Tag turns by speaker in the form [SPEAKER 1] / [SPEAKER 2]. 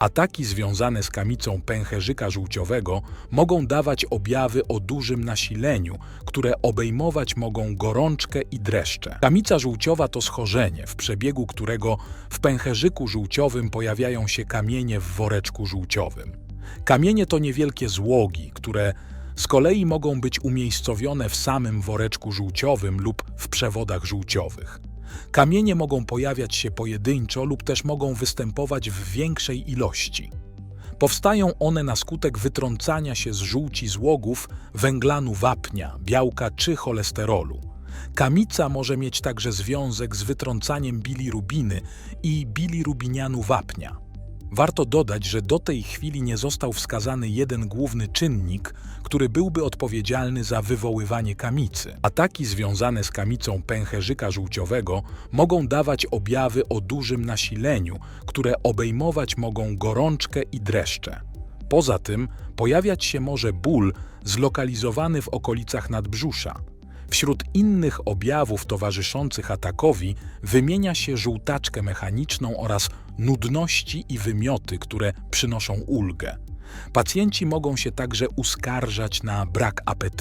[SPEAKER 1] Ataki związane z kamicą pęcherzyka żółciowego mogą dawać objawy o dużym nasileniu, które obejmować mogą gorączkę i dreszcze. Kamica żółciowa to schorzenie, w przebiegu którego w pęcherzyku żółciowym pojawiają się kamienie w woreczku żółciowym. Kamienie to niewielkie złogi, które z kolei mogą być umiejscowione w samym woreczku żółciowym lub w przewodach żółciowych. Kamienie mogą pojawiać się pojedynczo lub też mogą występować w większej ilości. Powstają one na skutek wytrącania się z żółci złogów węglanu wapnia, białka czy cholesterolu. Kamica może mieć także związek z wytrącaniem bilirubiny i bilirubinianu wapnia. Warto dodać, że do tej chwili nie został wskazany jeden główny czynnik, który byłby odpowiedzialny za wywoływanie kamicy. Ataki związane z kamicą pęcherzyka żółciowego mogą dawać objawy o dużym nasileniu, które obejmować mogą gorączkę i dreszcze. Poza tym pojawiać się może ból zlokalizowany w okolicach nadbrzusza. Wśród innych objawów towarzyszących atakowi wymienia się żółtaczkę mechaniczną oraz nudności i wymioty, które przynoszą ulgę. Pacjenci mogą się także uskarżać na brak apetytu.